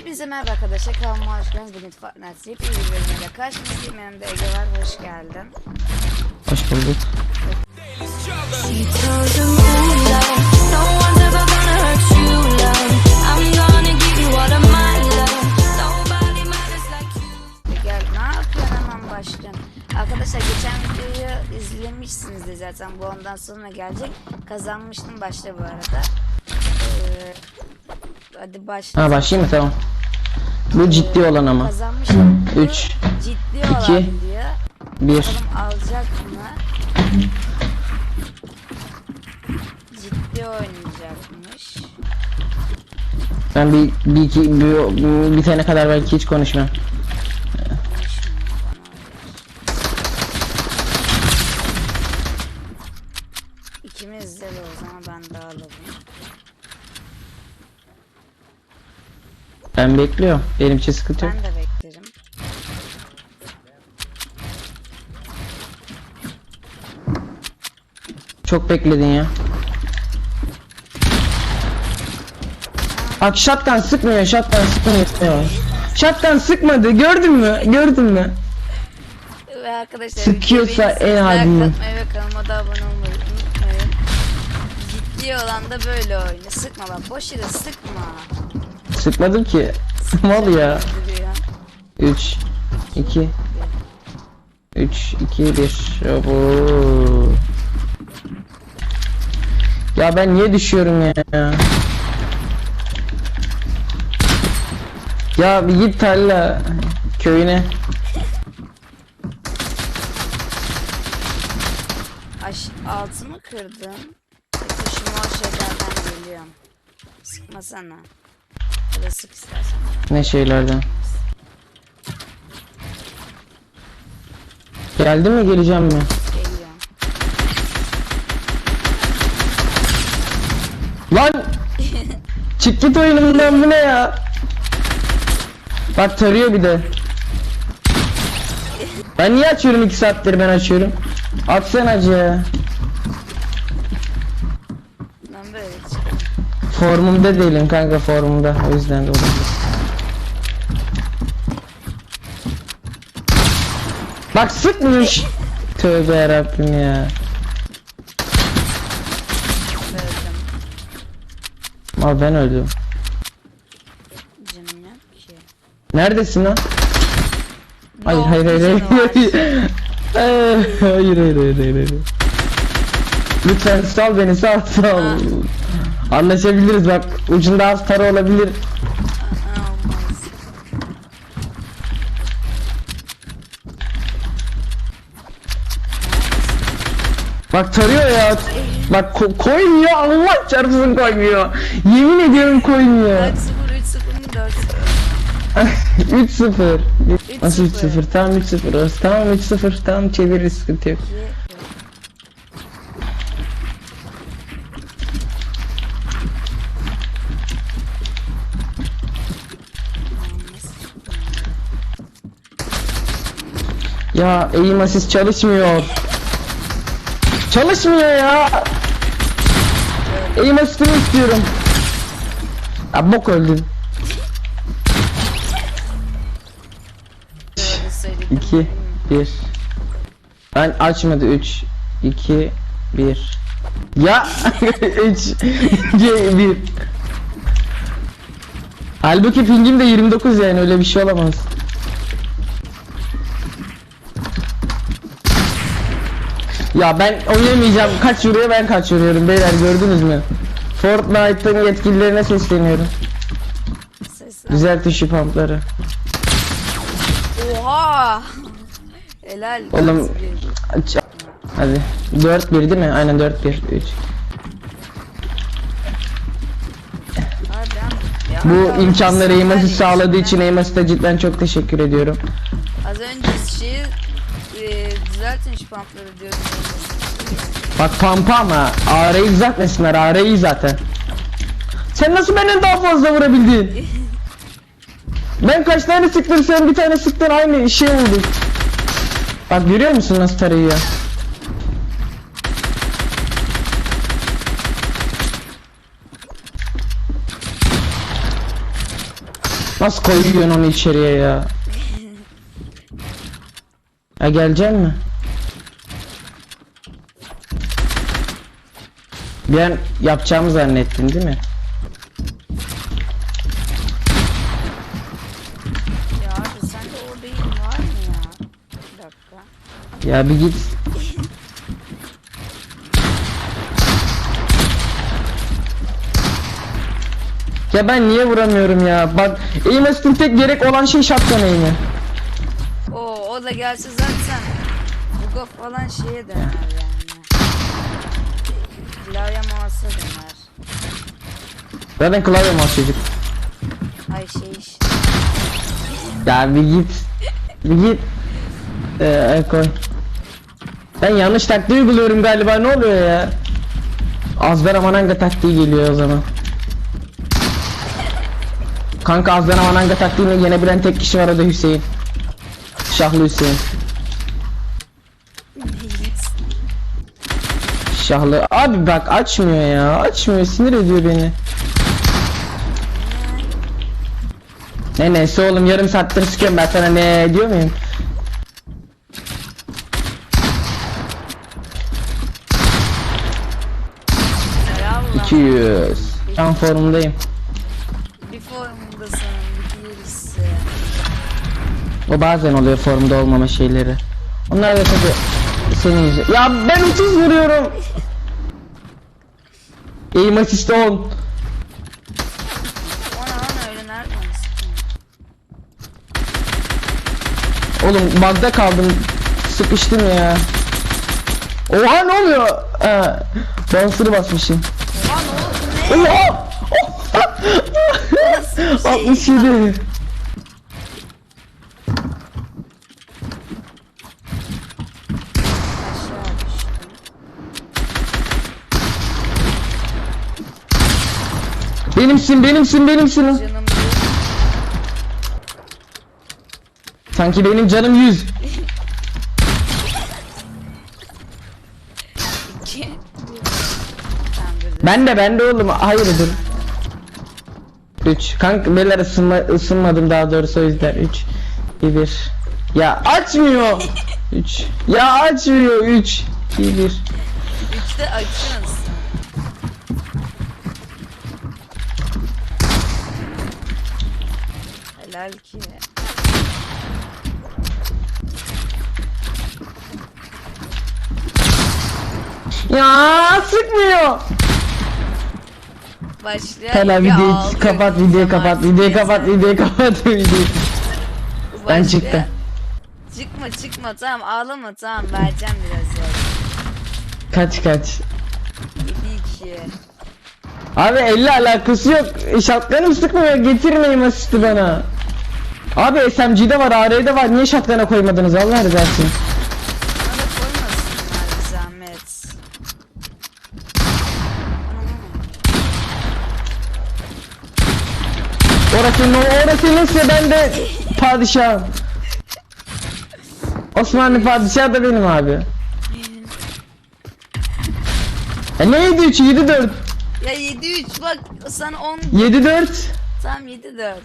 Hepinize merhaba arkadaşlar. Kanalıma hoş geldiniz. Bugün Fortnite yepyeni bir bölümüyle karşınızdayım. Yanımda Ege var. Hoş geldin. Hoş bulduk. Gel ne yapıyorsun hemen başlayalım. Arkadaşlar geçen videoyu izlemişsinizdir zaten. Bu ondan sonra gelecek. Kazanmıştım başta bu arada. Ee, hadi başla. Ha başlayayım mı tamam. Bu ciddi olan ama. Kazanmıştım. Bu Üç, Ciddi olan iki, diyor. Bir. Bakalım alacak mı? Ciddi oynayacakmış. Ben bir, bir iki bir, bu bitene kadar belki hiç konuşmam. Ben bekliyorum. Benim için sıkıntı yok. Ben de beklerim. Çok bekledin ya. Bak shotgun sıkmıyor, shotgun sıkmıyor. Shotgun sıkmadı, gördün mü? Gördün mü? Ve arkadaşlar Sıkıyorsa en atmayı ve kanalıma da abone olmayı unutmayın. Ciddi olan da böyle oyunu. Sıkma bak boş yere sıkma. Sıkmadım ki. Mal ya. Duruyor. 3 2 3 2 1 Abo. Ya ben niye düşüyorum ya? Ya bir git Talla köyüne. Aş altımı. Peki şu mor şeylerden geliyorum. Sıkmasana. Ya da sık istersen. Ne şeylerden? Geldi mi geleceğim mi? Geliyorum. Lan! Çık git oyunumdan bu ne ya? Bak tarıyor bir de. Ben niye açıyorum 2 saattir ben açıyorum? Atsana acı. Formumda değilim kanka formumda o yüzden de olabilir. Bak sıkmış. Tövbe yarabbim ya. Ama ben öldüm. Canım yok ki. Neredesin lan? Hayır hayır hayır hayır hayır hayır hayır hayır. hayır. Lütfen sal beni sal sal. Anlaşabiliriz bak ucunda az para olabilir. Olmaz. Bak tarıyor ya. Bak ko- koymuyor Allah çarpsın koymuyor. Yemin ediyorum koymuyor. 4 0 3 0 mı 4 0? 3-0. Nasıl 3-0? 3-0? Tamam 3-0 orası. Tamam 3-0 tamam çeviririz sıkıntı yok. Ya eğim asist çalışmıyor. Çalışmıyor ya. Eğim asistini istiyorum. Ya bok öldün. 2 1 Ben açmadı 3 2 1 Ya 3 2 1 Halbuki pingim de 29 yani öyle bir şey olamaz. Ya ben oynamayacağım. Kaç vuruyor ben kaç vuruyorum beyler gördünüz mü? Fortnite'ın yetkililerine sesleniyorum. Seslen. Düzelt şu pumpları. Oha! Helal. Oğlum aç. Hadi. 4 1 değil mi? Aynen 4 1 3. Hadi ama. Ya, Bu imkanları iş. sağladığı için Emas'a cidden çok teşekkür ediyorum. Az önce şeyi e, düzeltin şu pampları diyordum. Bak pampa ama AR'yi düzeltmesinler AR'yi zaten. Sen nasıl benden daha fazla vurabildin? Ben kaç tane sıktım sen bir tane sıktın aynı şey oldu. Bak görüyor musun nasıl tarıyor? Nasıl koyuyorsun onu içeriye ya? Ya gelecek mi? Bir an yapacağımı zannettin değil mi? Ya abi sende o beyin var mı ya? Bir dakika. Ya bir git. Ya ben niye vuramıyorum ya? Bak aim assist'in tek gerek olan şey shotgun aim'i. Oo o da gelse zaten Buga falan şeye yani. Klavye mouse'a döner. Zaten klavye mouse çocuk. Ay şey işte. Ya bir git. Bir git. Ee, koy. Ben yanlış taktiği uyguluyorum galiba ne oluyor ya? Azber Amananga taktiği geliyor o zaman. Kanka Azber Amananga taktiğini yenebilen tek kişi var o da Hüseyin. Şahlı Hüseyin. Şahlı. Abi bak açmıyor ya. Açmıyor sinir ediyor beni. Ne neyse oğlum yarım saattir sıkıyorum ben sana ne diyor muyum? Allah. 200. Ben formundayım. Bir formundasın bir gerisi. O bazen oluyor formda olmama şeyleri. Onlar da tabi senin. Ya ben 30 vuruyorum. Aim assist 10. Ona ona öyle nereden sıkıyorsun? Oğlum bug'da kaldım. Sıkıştım ya. Oha ne oluyor? Ha, bouncer'ı basmışım. Lan oğlum ne? Oha! 67. Aşağı düştüm. Benimsin benimsin benimsin. Canım. Sanki benim canım 100. iki. Tamam dur dur. Ben de ben de oğlum. Hayırdır? 3. Kanka beyler ısınma, ısınmadım daha doğrusu o yüzden 3 1 Ya açmıyor. 3 Ya açmıyor 3 2 1 Üçte açıyorsun. Helal ki. Ya sıkmıyor. Başlıyor. Hala ya videoyu kapat videoyu kapat videoyu kapat videoyu kapat videoyu. Ben çıktım. Çıkma çıkma tamam ağlama tamam vereceğim biraz sonra. Kaç kaç. 7 2. Abi 50 alakası yok. Şatkanım sıkmıyor. Getirmeyin asisti bana. Abi SMG'de var, AR'de var. Niye şatkana koymadınız Allah rızası için? Bana koymasınlar bir zahmet. Orası ne? Orası neyse ben de padişahım. Osmanlı padişahı da benim abi. E ne 7 3 7 4 Ya 7 3 bak sana 10 7 4 tam 7 4.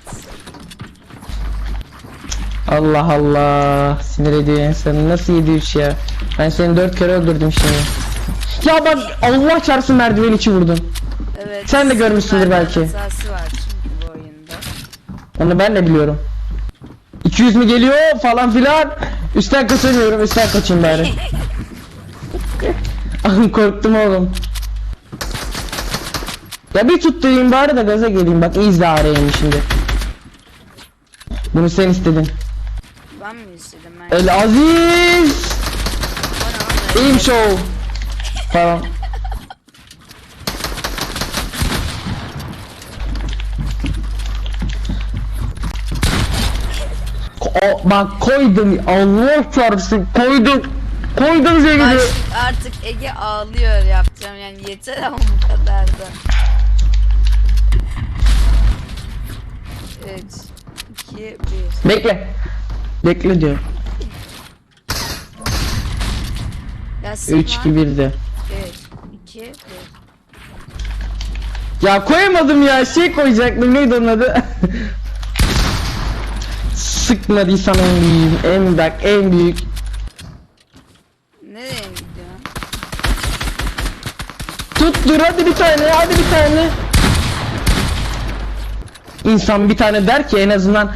Allah Allah. Sinir ediyor insanı nasıl 7 3 ya? Ben seni 4 kere öldürdüm şimdi. Ya bak Allah çarpsın merdiven içi vurdun Evet. Sen de görmüşsündür belki. Var çünkü bu oyunda. Onu ben de biliyorum. 200 mi geliyor falan filan. Üstten kaçamıyorum üstten kaçayım bari. Ahım korktum oğlum. Ya bir tutturayım bari da gaza geleyim. Bak iyi izle arayayım şimdi. Bunu sen istedin Ben mi istedim ben? El Aziz! İyiyim show Tamam. O, bak koydum. Allah çarpsın. Koydum. Koydum seni Baş, artık Ege ağlıyor yapacağım. Yani yeter ama bu kadar da. 3 2 1 bekle bekle diyor Ya sıkma. 3 2 1 de 3 2 1 ya koyamadım ya şey koyacaktım neydi onun adı Sıkmadıysam en büyüğüm. En bak en büyük. Nereye gidiyorsun? Tuttur hadi bir tane hadi bir tane. İnsan bir tane der ki en azından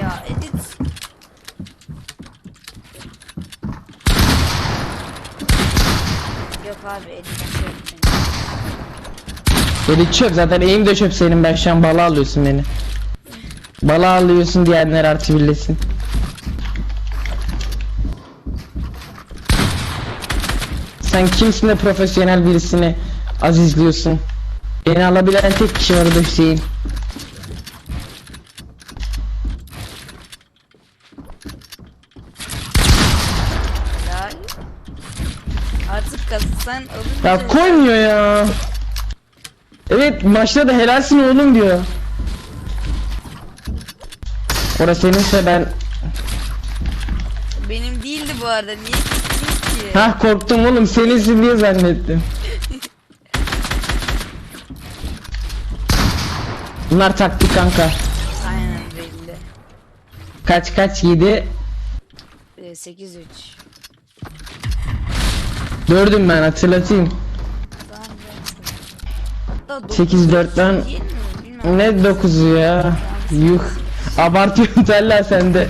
Ya edit. Yok abi edit çektim. Böyle çöp zaten eğim de çöp senin ben şu an bala alıyorsun beni. Bala alıyorsun diyenler artı birlesin. Sen kimsin de profesyonel birisini azizliyorsun. Beni alabilen tek kişi var o da Hüseyin. Helal. Artık kazısan olunca... Ya koymuyor ya. Evet maçta da helalsin oğlum diyor. Orası seninse ben Benim değildi bu arada. Niye gittin ki? Hah korktum oğlum seninsin diye zannettim. Bunlar taktik kanka. Aynen belli. Kaç kaç 7 Ee, 8-3. Gördüm ben hatırlatayım. Hatta 8-4'ten Değil mi? Bilmem. ne 9'u ya? Yuh. Abartıyorsun Tella sen de. Öyle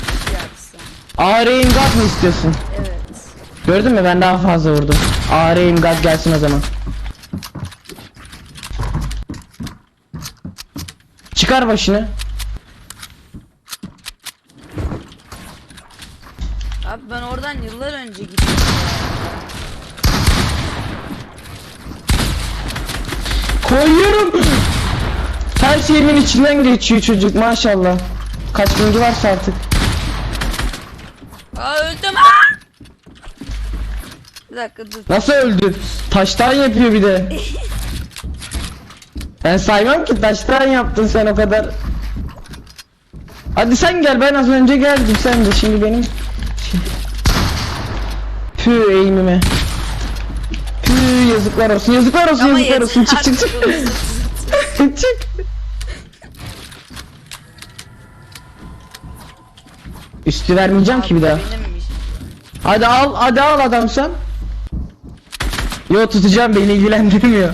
bir şey yapsın. AR imdat mı istiyorsun? Evet. Gördün mü ben daha fazla vurdum. AR imdat gelsin o zaman. Çıkar başını. Abi ben oradan yıllar önce gittim. Koyuyorum. Her şeyimin içinden geçiyor çocuk maşallah. Kaç bilgi varsa artık. Aa öldüm. Aa! Bir dakika dur. Nasıl öldün? Taştan yapıyor bir de. Ben saymam ki taştan yaptın sen o kadar. Hadi sen gel ben az önce geldim sen de şimdi benim. Pü eğimime. Yazıklar olsun yazıklar olsun Ama yazıklar olsun çık çık çık. çık. Üstü vermeyeceğim ki bir daha. Hadi al, hadi al adamsan. Yo tutacağım beni ilgilendirmiyor.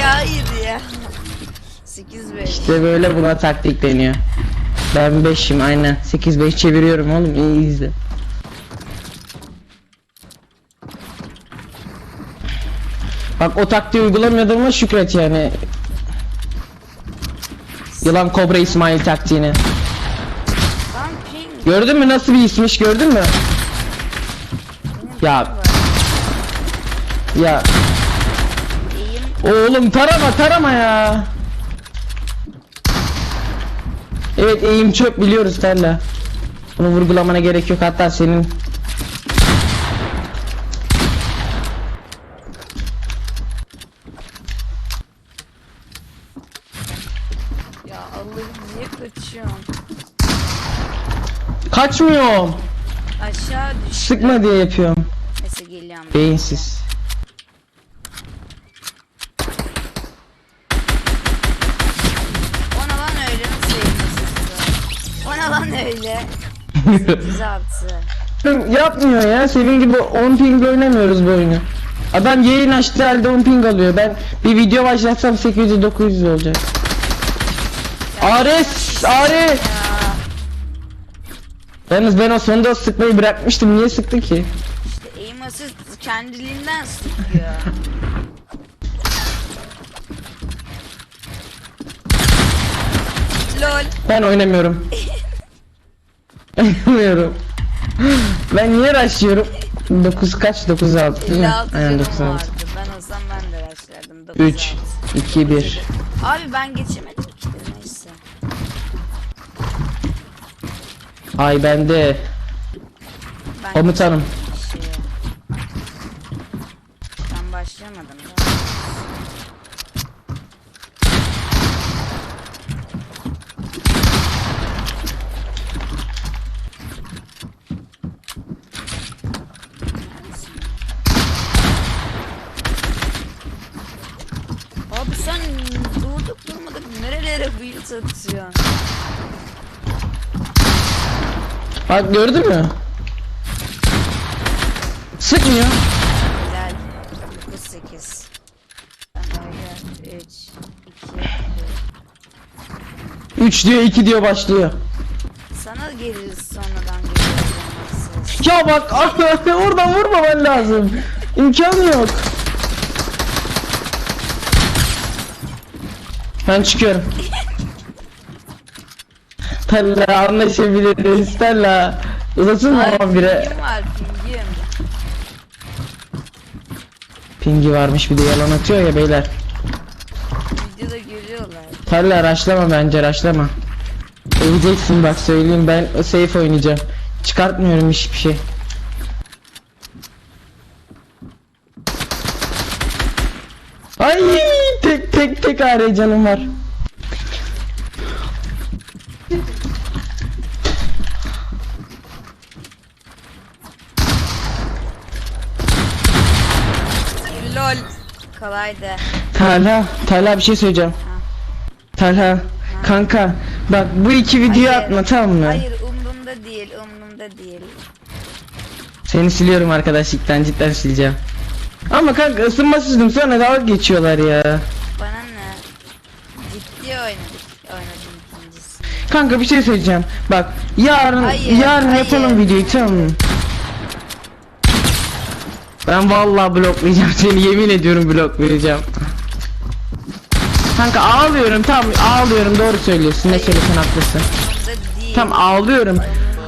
Ya hayır ya. 8 5. İşte böyle buna taktik deniyor. Ben 5'im aynen. 8-5 çeviriyorum oğlum iyi izle. Bak o taktiği uygulamadığıma şükret yani. Yılan Kobra İsmail taktiğini. Gördün mü nasıl bir ismiş gördün mü? Ya ya. Oğlum tarama tarama ya. Evet eğim çöp biliyoruz Tella. Bunu vurgulamana gerek yok hatta senin kaçmıyorum. Aşağı düş. Sıkma diye yapıyorum. Neyse geliyorum. Beyinsiz. Ona lan öyle nasıl eğilmesiz? Ona lan öyle. 8 6. Yapmıyor ya senin gibi 10 ping oynamıyoruz bu oyunu. Adam yayın açtığı halde 10 ping alıyor. Ben bir video başlatsam 800 900 olacak. Ares, Ares. Ya Yalnız ben o sonunda sıkmayı bırakmıştım. Niye sıktı ki? işte aim assist kendiliğinden sıkıyor. Lol. Ben oynamıyorum. Oynamıyorum. ben niye rushlıyorum? 9 kaç? 9 6 değil mi? 56 Aynen canım 9 6. vardı. Ben olsam ben de başlardım. 9 3 2 1 Abi ben geçemedim Ay bende. Ben Komutanım. Şey... Ben başlayamadım. Da. Abi sen durduk durmadık nerelere build atıyorsun? Bak gördün mü? Sıkmıyor. Helal. 9 8. Tamam öyle. 3 2 3 diyor 2 diyor başlıyor. Sana gelir sonradan geliyor. ses. Ya bak oradan vurmaman lazım. İmkanı yok. Ben çıkıyorum. Tella anlaşabiliriz. Tella. Uzatın mı ama bire? pingim var pingim. Pingi varmış bir de yalan atıyor ya beyler. Videoda görüyorlar. Tella raşlama bence raşlama. Öleceksin bak söyleyeyim ben safe oynayacağım. Çıkartmıyorum hiçbir şey. Ay tek tek tek ağrı canım var. Kolaydı. Talha, Talha bir şey söyleyeceğim. Talha, kanka bak bu iki videoyu Hayır. atma tamam mı? Hayır umrumda değil umrumda değil. Seni siliyorum arkadaşlıktan cidden sileceğim. Ama kanka ısınmasızdım sonra dalga geçiyorlar ya. Bana ne? Ciddi oynadık. Oynadım ikincisi. Kanka bir şey söyleyeceğim. Bak yarın Hayır, yarın hayır. yapalım videoyu tamam mı? Ben vallahi bloklayacağım seni yemin ediyorum bloklayacağım. Kanka ağlıyorum tamam ağlıyorum doğru söylüyorsun ne söylesen haklısın. Tamam ağlıyorum.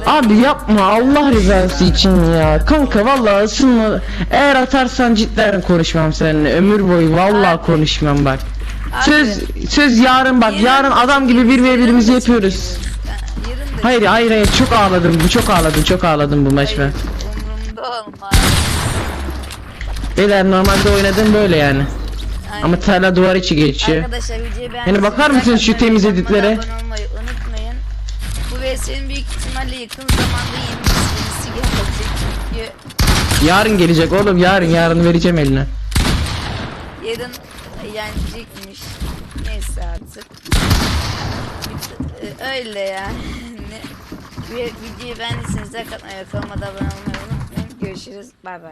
Abi yapma Allah rızası için ya. Kanka vallahi ısınma. Eğer atarsan cidden konuşmam seninle. Ömür boyu vallahi konuşmam bak. Söz söz yarın bak yarın adam gibi bir ve birimizi yapıyoruz. Hayır hayır hayır çok ağladım bu çok ağladım çok ağladım bu maç ben. Beyler normalde oynadım böyle yani. Aynen. Ama tala duvar içi geçiyor. Arkadaşlar videoyu beğendiyseniz Yani bakar mısınız şu temiz editlere? Abone olmayı unutmayın. Bu VS'nin büyük ihtimalle yakın zamanda yeni serisi gelecek çünkü Yarın gelecek oğlum yarın yarın vereceğim eline. yarın yenecekmiş. Neyse artık. Ee, Öyle yani. Videoyu beğendiyseniz like atmayı ve kanalıma da abone olmayı unutmayın. Görüşürüz. Bay bay.